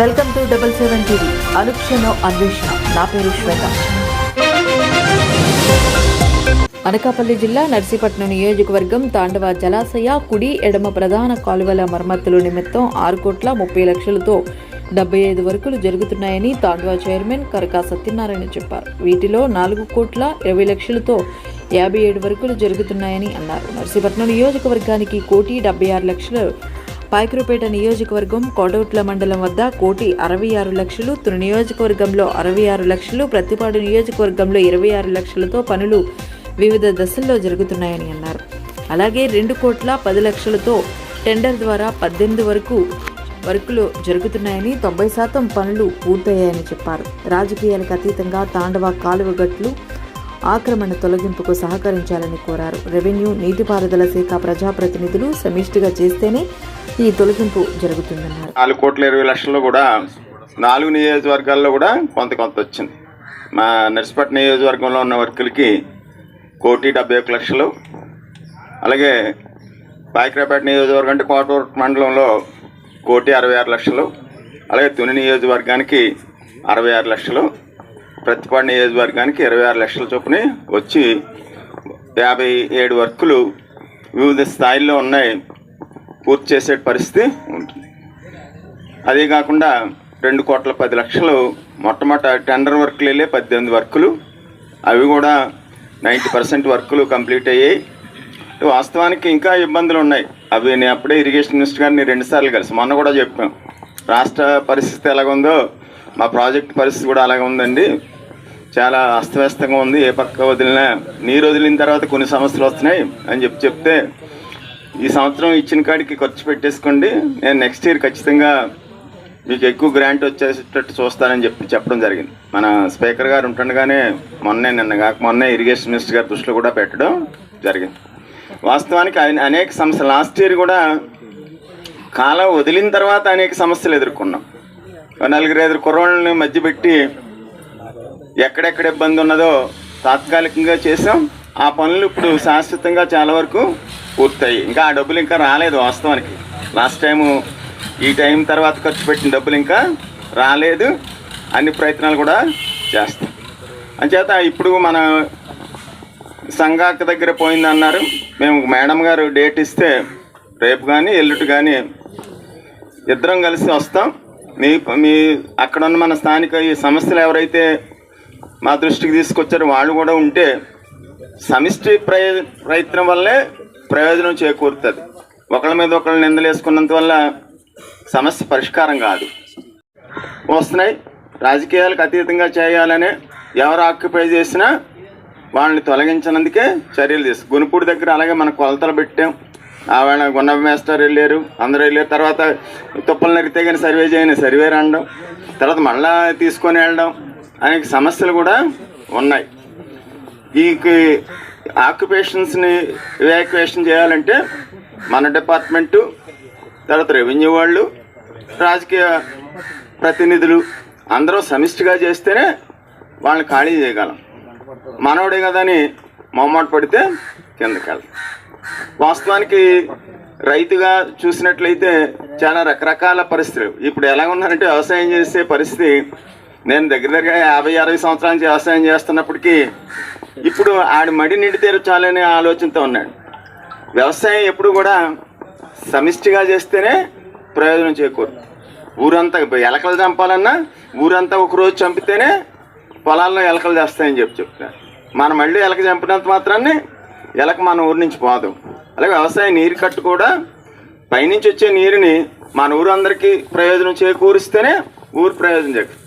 Welcome to double seven TV. అనుక్షణం అన్వేషణ. నా పేరు శ్వేత. అనకాపల్లి జిల్లా నర్సీపట్నం నియోజకవర్గం తాండవ జలాశయ కుడి ఎడమ ప్రధాన కాలువల మరమ్మతుల నిమిత్తం ఆరు కోట్ల ముప్పై లక్షలతో డెబ్బై ఐదు వరకులు జరుగుతున్నాయని తాండవ చైర్మన్ కరకా సత్యనారాయణ చెప్పారు. వీటిలో నాలుగు కోట్ల ఇరవై లక్షలతో యాభై ఏడు వరకులు జరుగుతున్నాయని అన్నారు. నర్సీపట్నం నియోజకవర్గానికి కోటి డెబ్బై ఆరు లక్షలు పాయకరుపేట నియోజకవర్గం కోడౌట్ల మండలం వద్ద కోటి అరవై ఆరు లక్షలు తుని నియోజకవర్గంలో అరవై ఆరు లక్షలు ప్రతిపాడు నియోజకవర్గంలో ఇరవై ఆరు లక్షలతో పనులు వివిధ దశల్లో జరుగుతున్నాయని అన్నారు. అలాగే రెండు కోట్ల పది లక్షలతో టెండర్ ద్వారా పద్దెనిమిది వరకు వర్కులు జరుగుతున్నాయని తొంభై శాతం పనులు పూర్తయ్యాయని చెప్పారు. రాజకీయాలకు అతీతంగా తాండవ కాలువ గట్లు ఆక్రమణ తొలగింపుకు సహకరించాలని కోరారు. రెవెన్యూ నీటిపారుదల శాఖ ప్రజాప్రతినిధులు సమిష్టిగా చేస్తేనే ఈ తొలగింపు జరుగుతుందన్నారు. నాలుగు కోట్ల ఇరవై లక్షల్లో కూడా నాలుగు నియోజకవర్గాల్లో కూడా కొంత కొంత వచ్చింది. మా నర్సిపట్నం నియోజకవర్గంలో ఉన్న వర్కులకి కోటి డెబ్బై ఒక్క లక్షలు. అలాగే పాయకరాపేట నియోజకవర్గం అంటే కోటూరు మండలంలో కోటి అరవై ఆరు లక్షలు. అలాగే తుని నియోజకవర్గానికి అరవై ఆరు లక్షలు. ప్రతిపాడు నియోజకవర్గానికి ఇరవై ఆరు లక్షల చొప్పున వచ్చి యాభై ఏడు వర్కులు వివిధ స్థాయిల్లో ఉన్నాయి. పూర్తి చేసే పరిస్థితి ఉంటుంది. అదే కాకుండా రెండు కోట్ల పది లక్షలు మొట్టమొదట టెండర్ వర్క్లు వెళ్ళే పద్దెనిమిది వర్కులు. అవి కూడా నైంటీ పర్సెంట్ వర్కులు కంప్లీట్ అయ్యాయి. వాస్తవానికి ఇంకా ఇబ్బందులు ఉన్నాయి. అవి నేను అప్పుడే ఇరిగేషన్ మినిస్టర్ గారిని రెండుసార్లు కలిసి మొన్న కూడా చెప్పాం. రాష్ట్ర పరిస్థితి ఎలాగుందో మా ప్రాజెక్ట్ పరిస్థితి కూడా అలాగే ఉందండి. చాలా అస్తవ్యస్తంగా ఉంది. ఏ పక్క వదిలినా నీరు వదిలిన తర్వాత కొన్ని సమస్యలు వస్తున్నాయి అని చెప్పి చెప్తే ఈ సంవత్సరం ఇచ్చిన కాడికి ఖర్చు పెట్టేసుకోండి. నేను నెక్స్ట్ ఇయర్ ఖచ్చితంగా మీకు ఎక్కువ గ్రాంట్ వచ్చేటట్టు చూస్తానని చెప్పి చెప్పడం జరిగింది. మన స్పీకర్ గారు ఉంటుండగానే మొన్నే నిన్న కాక మొన్నే ఇరిగేషన్ మినిస్టర్ గారి దృష్టిలో కూడా పెట్టడం జరిగింది. వాస్తవానికి ఆయన అనేక సమస్యలు లాస్ట్ ఇయర్ కూడా కాలం వదిలిన తర్వాత అనేక సమస్యలు ఎదుర్కొన్నాం. నలుగురు ఐదు కుర్రోళ్ళని మధ్య పెట్టి ఎక్కడెక్కడ ఇబ్బంది ఉన్నదో తాత్కాలికంగా చేసాం. ఆ పనులు ఇప్పుడు శాశ్వతంగా చాలా వరకు పూర్తయి ఇంకా ఆ డబ్బులు ఇంకా రాలేదు వాస్తవానికి. లాస్ట్ టైము ఈ టైం తర్వాత ఖర్చు పెట్టిన డబ్బులు ఇంకా రాలేదు. అన్ని ప్రయత్నాలు కూడా చేస్తాం. అంచేత ఇప్పుడు మన సంఘాక దగ్గర పోయిందన్నారు మేము మేడం గారు డేట్ ఇస్తే రేపు కానీ ఎల్లుటి కానీ ఇద్దరం కలిసి వస్తాం. మీ మీ అక్కడ ఉన్న మన స్థానిక ఈ సమస్యలు ఎవరైతే మా దృష్టికి తీసుకొచ్చారు. వాళ్ళు కూడా ఉంటే సమిష్టి ప్రయ ప్రయత్నం వల్లే ప్రయోజనం చేకూరుతుంది. ఒకళ్ళ మీద ఒకళ్ళు నిందలేసుకున్నంత వల్ల సమస్య పరిష్కారం కాదు. వస్తున్నాయి. రాజకీయాలకు అతీతంగా చేయాలనే ఎవరు ఆక్యుపై చేసినా వాళ్ళని తొలగించినందుకే చర్యలు తీసుకు గునుపూడి దగ్గర అలాగే మన కొలతలు పెట్టాం. ఆవేళ గున్న మేస్టర్ వెళ్ళారు అందరూ వెళ్ళారు. తర్వాత తుప్పలు నరిగితే కానీ సర్వే చేయని సర్వే రావడం తర్వాత మళ్ళా తీసుకొని వెళ్ళడం. అనేక సమస్యలు కూడా ఉన్నాయి. ఈ ఆక్యుపేషన్స్ని ఇవాక్యువేషన్ చేయాలంటే మన డిపార్ట్మెంటు తర్వాత రెవెన్యూ వాళ్ళు రాజకీయ ప్రతినిధులు అందరూ సమిష్టిగా చేస్తేనే వాళ్ళని ఖాళీ చేయగలం. మనవడే కదా అని మొహమాట పడితే కిందకి వెళ్తాం. వాస్తవానికి రైతుగా చూసినట్లయితే చాలా రకరకాల పరిస్థితులు. ఇప్పుడు ఎలా ఉన్నారంటే వ్యవసాయం చేసే పరిస్థితి నేను దగ్గర దగ్గర యాభై అరవై సంవత్సరాల నుంచి వ్యవసాయం చేస్తున్నప్పటికీ ఇప్పుడు ఆడి మడి నిండి తీరచాలనే ఆలోచనతో ఉన్నాడు. వ్యవసాయం ఎప్పుడు కూడా సమిష్టిగా చేస్తేనే ప్రయోజనం చేకూరుతుంది ఊరంతా ఎలకలు చంపాలన్నా ఊరంతా ఒక రోజు చంపితేనే పొలాల్లో ఎలకలు చేస్తాయని చెప్పి చెప్తారు మనం మళ్ళీ ఎలక చంపినంత మాత్రాన్ని ఎలక మన ఊరి నుంచి పోదు. అలాగే వ్యవసాయ నీరు కట్టు కూడా పైనుంచి వచ్చే నీరుని మన ఊరందరికీ ప్రయోజనం చేకూరిస్తేనే ఊరు ప్రయోజనం చేకూరు